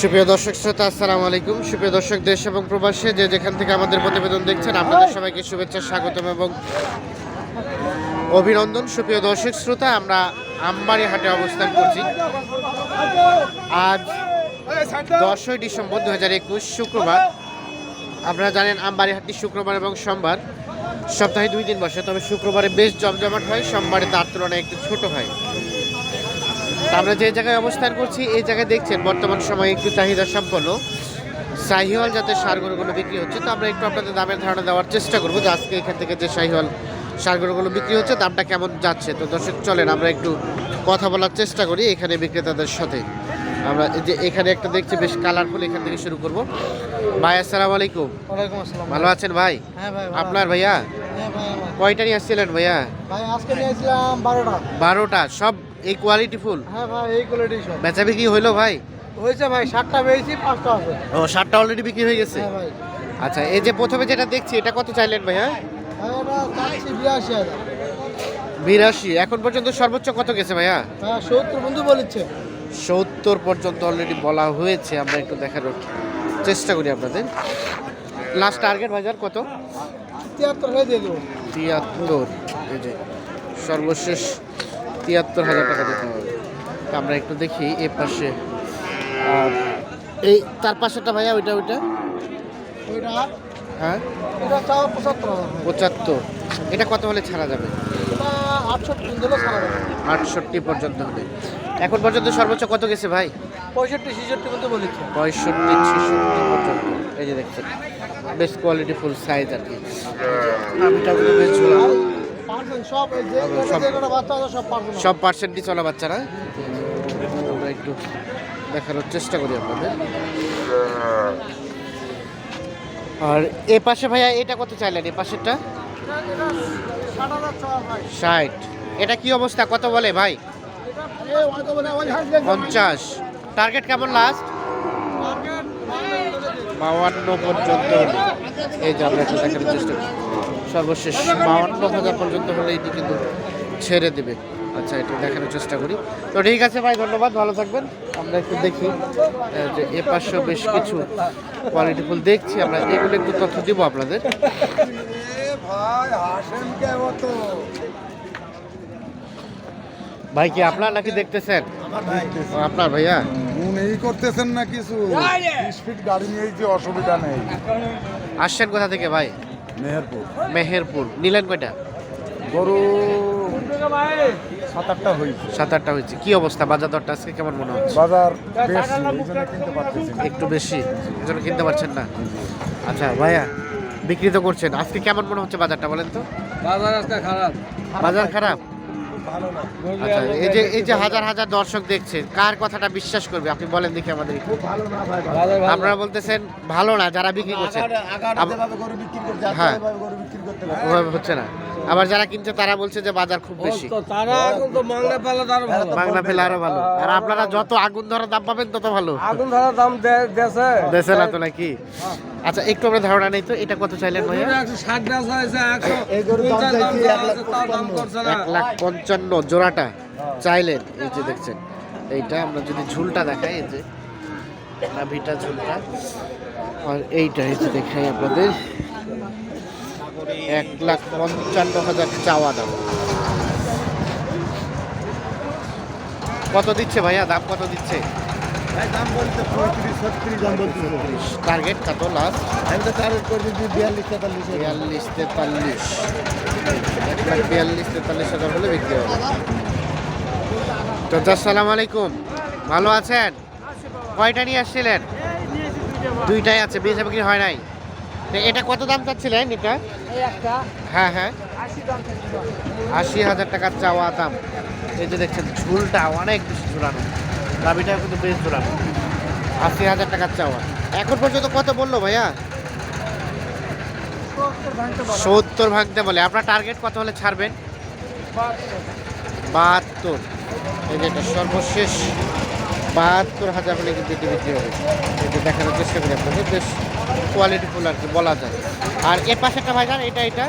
সুপ্রিয় দর্শক শ্রোতা আসসালামু আলাইকুম। সুপ্রিয় দর্শক দেশ এবং প্রবাসে যে যেখান থেকে আমাদের প্রতিবেদন দেখছেন আপনাদের সবাইকে শুভেচ্ছা স্বাগতম এবং অভিনন্দন। সুপ্রিয় দর্শক শ্রোতা আমরা আমবাড়ি হাটে অবস্থান করছি। আজ দশই ডিসেম্বর দু হাজার একুশ শুক্রবার। আপনারা জানেন আমবাড়ি হাটটি শুক্রবার এবং সোমবার। সপ্তাহে দুই দিন বসে তবে শুক্রবারে বেশ জমজমাট হয় সোমবারে তার তুলনায় একটু ছোট হয়। আমরা যে জায়গায় অবস্থান করছি এই জায়গায় দেখছেন বর্তমান সময়ে একটু চাহিদা সম্পন্ন। শাহিওয়াল যাতে সারগরুগুলো বিক্রি হচ্ছে তো আমরা একটু আপনাদের দামের ধারণা দেওয়ার চেষ্টা করব যে আজকে এখান থেকে যে শাহিওয়াল সারগরুগুলো বিক্রি হচ্ছে দামটা কেমন যাচ্ছে। তো দর্শক চলেন আমরা একটু কথা বলার চেষ্টা করি এখানে বিক্রেতাদের সাথে। আমরা এই যে এখানে একটা দেখছি বেশ কালারফুল এখান থেকে শুরু করব। ভাই আসসালামু আলাইকুম। ভালো আছেন ভাই? হ্যাঁ আপনার ভাইয়া। হ্যাঁ। কয়টা নিয়ে আসছিলেন ভাইয়া? ভাই বারোটা। বারোটা সব এই কোয়ালিটি ফুল? হ্যাঁ ভাই এই কোয়ালিটি সব। বেচা বিক্রি হইল ভাই? হয়েছে ভাই সাতটা পেয়েছি পাঁচটা আছে। ও সাতটা অলরেডি বিক্রি হয়ে গেছে? হ্যাঁ ভাই। আচ্ছা এই যে প্রথমে যেটা দেখছি এটা কত চাইলেন ভাই এটা চাচ্ছি বিরাশি বিরাশি। এখন পর্যন্ত সর্বোচ্চ কত গেছে ভাইয়া? হ্যাঁ সত্তর বন্ধু বলেছে। সত্তর পর্যন্ত অলরেডি বলা হয়েছে আমরা একটু দেখানোর চেষ্টা করি আপনাদের। লাস্ট টার্গেট বাজার কত? তিয়াত্তর হয়ে তিয়াত্তর। এই যে সর্বশেষ তিয়াত্তর হাজার টাকা দিতে হবে। আমরা একটু দেখি এ পাশে। আর এই তার পাশেটা ভাইয়া ওইটা ওইটা? হ্যাঁ? পঁচাত্তর এটা কত হলে ছাড়া যাবে? আটষট্টি পর্যন্ত হবে। এখন পর্যন্ত সর্বোচ্চ কত গেছে ভাই? পঁয়ষট্টি ছেষট্টি বন্ধু বলেছে। পঁয়ষট্টি ছেষট্টি পর্যন্ত। এই যে দেখছেন বেশ কোয়ালিটি ফুল সাইজ আর কি। আমিটা বেশ ঝোলা সব পার্সেন্টই চলা বাচ্চারা। আমরা একটু দেখানোর চেষ্টা করি আপনাদের। আর এ পাশে ভাইয়া এটা কত চাইলেন? এ পাশেরটা? ষাট এটা কি অবস্থা? কত বলে ভাই? পঞ্চাশ। টার্গেট কেমন লাস্ট বাউান্ন পর্যন্ত। এই যে আমরা একটু দেখানোর চেষ্টা করি। সর্বশেষ বাউান্ন হাজার পর্যন্ত হলে এটি কিন্তু ছেড়ে দেবে। আচ্ছা একটু দেখানোর চেষ্টা করি। তো ঠিক আছে ভাই ধন্যবাদ ভালো থাকবেন। আমরা একটু দেখি যে এ পাশেও বেশ কিছু কোয়ালিটি ফুল দেখছি। আমরা এগুলো একটু তথ্য দিব আপনাদের। ভাই কে মতো ভাই কি আপনার নাকি দেখতেছেন? আপনার ভাইয়া? মনেই করতেছেন না কিছু। স্পিড গাড়ি নিয়ে যে অসুবিধা নেই। আসছেন কোথা থেকে ভাই? মেহেরপুর। মেহেরপুর। নিলেন কয়টা? গরু সাত আটটা হয়েছে। সাত আটটা হয়েছে। কি অবস্থা? বাজার দরটা আজকে কেমন মনে হচ্ছে? বাজার একটু বেশি? এজন্য কিনতে পারছেন না? আচ্ছা ভাইয়া বিক্রি তো করছেন। আজকে কেমন মনে হচ্ছে বাজারটা বলেন তো? বাজার আজকে খারাপ। বাজার খারাপ? আচ্ছা এই যে এই যে হাজার হাজার দর্শক দেখছে কার কথাটা বিশ্বাস করবে? আপনি বলেন দেখি আমাদের। আপনারা বলতেছেন ভালো না যারা বিক্রি করতে হ্যাঁ। হচ্ছে না। আবার যারা কিনছে তারা বলছে যে বাজার খুব বেশি। তারা এখন তো পেলে তার ভালো। বাংলা পেলে আরও ভালো। আর আপনারা যত আগুন ধরা দাম পাবেন তত ভালো। আগুন ধরা দাম দেশে। দেশে না তো নাকি? আচ্ছা একটু আমরা ধারণা নেই তো এটা কত চাইলেন ভাইয়া? এক লাখ পঞ্চান্ন। এক লাখ পঞ্চান্ন জোড়াটা চাইলেন এই যে দেখছেন। এইটা আমরা যদি ঝুলটা দেখাই এই যে নাভিটা ঝুলটা। আর এইটা এই যে দেখাই আপনাদের। এক লাখ পঞ্চান্ন হাজার চাওয়া দাম কত দিচ্ছে ভাইয়া? দাম কত দিচ্ছে? দাম বলতে পঁয়ত্রিশ ছত্রিশ দাম বলতেছে টার্গেট কত লাস্ট আমি তো টার্গেট করে দিচ্ছি বিয়াল্লিশ তেতাল্লিশ বিয়াল্লিশ তেতাল্লিশ। এক লাখ বিয়াল্লিশ তেতাল্লিশ হাজার হলে বিক্রি হবে। তো আসসালামু আলাইকুম। ভালো আছেন? কয়টা নিয়ে আসছিলেন? দুইটাই আছে বেচা বিক্রি হয় নাই। এটা কত দাম চাচ্ছিলেন এটা? হ্যাঁ হ্যাঁ। আশি হাজার টাকার চাওয়া দাম। এই যে দেখছেন ঝুলটা অনেক বেশি ঝুলানো। দাবিটাও কিন্তু বেশ ঝুলানো। আশি হাজার টাকার চাওয়া। এখন পর্যন্ত কত বলল ভাইয়া? সত্তর ভাঙতে বলে। আপনার টার্গেট কত হলে ছাড়বেন? বাহাত্তর। এই যে এটা সর্বশেষ। বাহাত্তর হাজার হলে কিন্তু এটি বিক্রি হবে এটি দেখানোর চেষ্টা করি আপনাদের বেশ কোয়ালিটি ফুল আর কি বলা যায়। আর এর পাশে একটা ভাইজান এটা এটা।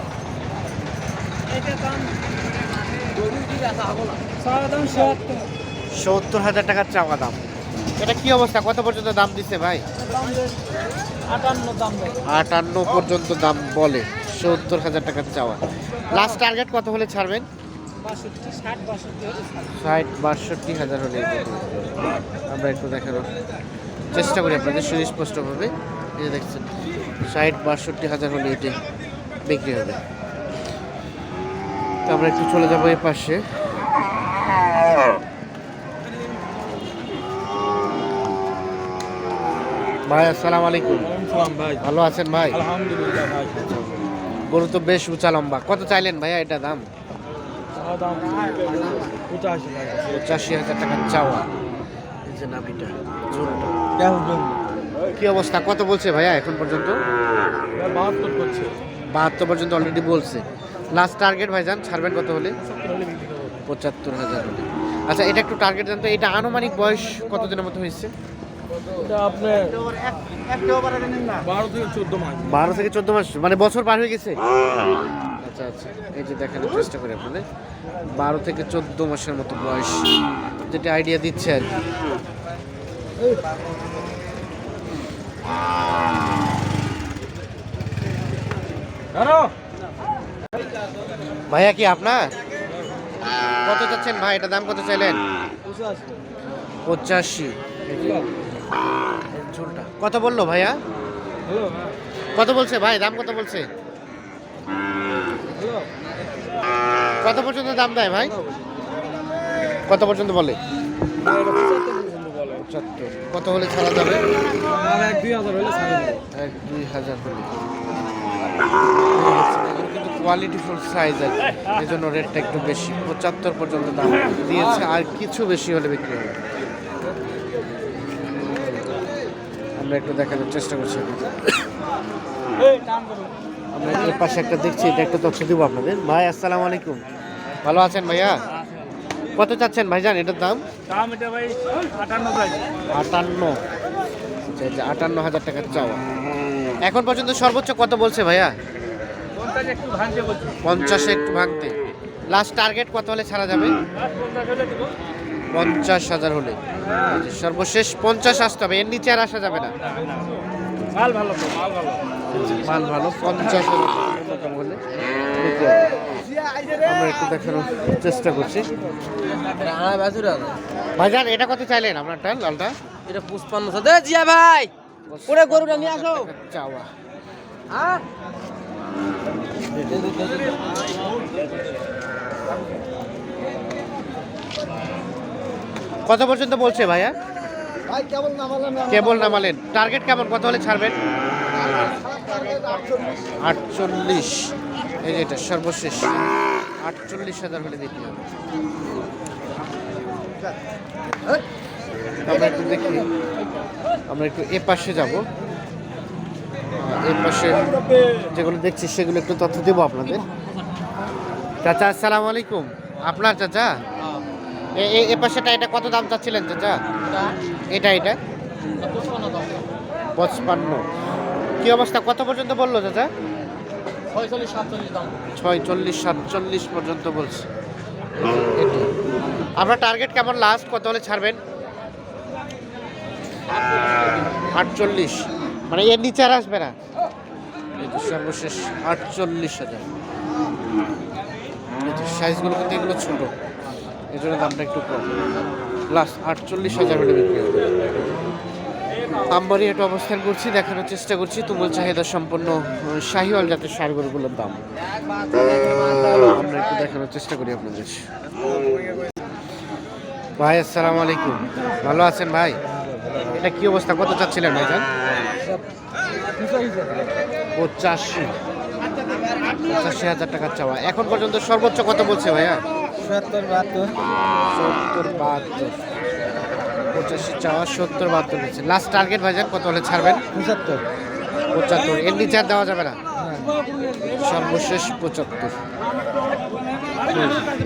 সত্তর। হাজার টাকার চাওয়া দাম। এটা কি অবস্থা? কত পর্যন্ত দাম দিচ্ছে ভাই? আটান্ন দাম আটান্ন পর্যন্ত দাম বলে সত্তর হাজার টাকার চাওয়া। লাস্ট টার্গেট কত হলে ছাড়বেন? ষাট বাষট্টি হাজার হলে। আমরা একটু দেখানোর চেষ্টা করি আপনাদের সুস্পষ্টভাবে। এই দেখছেন। ষাট বাষট্টি হাজার হলে এটি বিক্রি হবে। তো আমরা একটু চলে যাব এ পাশে। ভাই আসসালাম আলাইকুম। ভাই। ভালো আছেন ভাই? আলহামদুলিল্লাহ ভাই গরু তো বেশ উঁচা লম্বা। কত চাইলেন ভাইয়া এটা দাম? পঁচাশি হাজার টাকা চাওয়া। এই যে নাভিটা কেমন? কি অবস্থা? কত বলছে ভাইয়া এখন পর্যন্ত? বাহাত্তর করছে। বাহাত্তর পর্যন্ত অলরেডি বলছে। লাস্ট টার্গেট ভাইজান ছাড়বেন কত হলে? পঁচাত্তর হাজার হলে। আচ্ছা এটা একটু টার্গেট জানতো এটা আনুমানিক বয়স কতদিনের মতো হয়েছে? এটা আপনার বারো থেকে চোদ্দ মাস। বারো থেকে চোদ্দ মাস মানে বছর পার হয়ে গেছে? আচ্ছা আচ্ছা এই যে দেখানোর চেষ্টা করি আপনাদের। বারো থেকে চোদ্দ মাসের মতো বয়স। যেটা আইডিয়া দিচ্ছে আর কি। ভাইয়া কি আপনার? কত চাচ্ছেন ভাই? এটা দাম কত চাইলেন? পঁচাশি। ঝোলটা। কত বলল ভাইয়া? কত বলছে? ভাই, দাম কত বলছে? কত পর্যন্ত দাম দেয় ভাই? কত পর্যন্ত বলে? পঁচাত্তর। কত হলে ছাড়া যাবে? এক দুই হাজার হলে এক দুই হাজার হলে। কিন্তু কোয়ালিটি ফুল সাইজ কি। এই জন্য রেটটা একটু বেশি। পঁচাত্তর পর্যন্ত দাম দিয়েছে আর কিছু বেশি হলে বিক্রি হবে আমরা একটু দেখানোর চেষ্টা করছি আমরা এর পাশে একটা দেখছি এটা একটা তথ্য দিব আপনাদের। ভাই আসসালামু আলাইকুম। ভালো আছেন ভাইয়া? কত চাচ্ছেন ভাইজান? এটার দাম? দাম এটা ভাই আটান্ন প্রাইস আটান্ন। আচ্ছা, আটান্ন হাজার টাকার চাওয়া। এখন পর্যন্ত সর্বোচ্চ কত বলছে ভাইয়া? পঞ্চাশ একটু ভাঙতে বলছি। পঞ্চাশে একটু ভাঙতে। লাস্ট টার্গেট কত হলে ছাড়া যাবে? পঞ্চাশ হাজার হলে। সর্বশেষ পঞ্চাশ আসতে হবে এর নিচে আর আসা যাবে না। মাল ভালো মাল ভালো। মাল ভালো পঞ্চাশ হাজার টাকা হলে। আমরা একটু দেখানোর চেষ্টা করছি। ভাইজান এটা কত চাইলেন আপনারটা লালটা এটা পুষ্পান্ন দে জিয়া ভাই ওরে গরুটা নিয়ে আসো। চাওয়া। হ্যাঁ? কত পর্যন্ত বলছে ভাইয়া? কেবল নামালেন। টার্গেট কেমন? কত হলে ছাড়বেন? আটচল্লিশ। এই যে এটা সর্বশেষ। আটচল্লিশ হাজার হলে দিতে হবে আমরা একটু দেখি। আমরা একটু এ পাশে যাব। এ পাশে যেগুলো দেখছি সেগুলো একটু তথ্য দেবো আপনাদের। চাচা, আসসালামু আলাইকুম। আপনার চাচা? এ- পাশেটা, এটা কত দাম চাচ্ছিলেন চাচা? এটা এটা? পঁচপান্ন। কি অবস্থা? কত পর্যন্ত বলল চাচা? ছয়চল্লিশ সাতচল্লিশ পর্যন্ত বলছে। আপনার টার্গেট কেমন লাস্ট কত হলে ছাড়বেন? আটচল্লিশ। মানে এর নিচে আর আসবে না? সর্বশেষ আটচল্লিশ হাজার। সাইজগুলো কিন্তু এগুলো ছোট। এই জন্য দামটা একটু কম। লাস্ট আটচল্লিশ হাজার বিক্রি হবে। আমবাড়ি একটা অবস্থান করছি দেখানোর চেষ্টা করছি। তুমুল চাহিদা সম্পন্ন শাহিওয়াল জাতের সারগরগুলোর দাম। আমরা একটু দেখানোর চেষ্টা করি আপনাদের। ভাই আসসালামু আলাইকুম। ভালো আছেন ভাই? এটা কি অবস্থা? কত চাচ্ছিলেন ভাইজান? পঁচাশি। পঁচাশি হাজার টাকার চাওয়া। এখন পর্যন্ত সর্বোচ্চ কত বলছে ভাইয়া? সত্তর বাহাত্তর। সত্তর বাহাত্তর। পঁচাশি চাওয়া সত্তর বাহাত্তর হচ্ছে। লাস্ট টার্গেট ভাইজান কত হলে ছাড়বেন? পঁচাত্তর। পঁচাত্তর। এর নিচে আর দেওয়া যাবে না? সর্বশেষ পঁচাত্তর।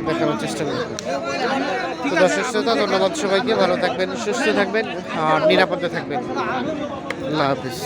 দেখানোর চেষ্টা করব। তো দর্শক শ্রোতা ধন্যবাদ সবাইকে। ভালো থাকবেন সুস্থ থাকবেন আর নিরাপদে থাকবেন। আল্লাহ হাফিজ।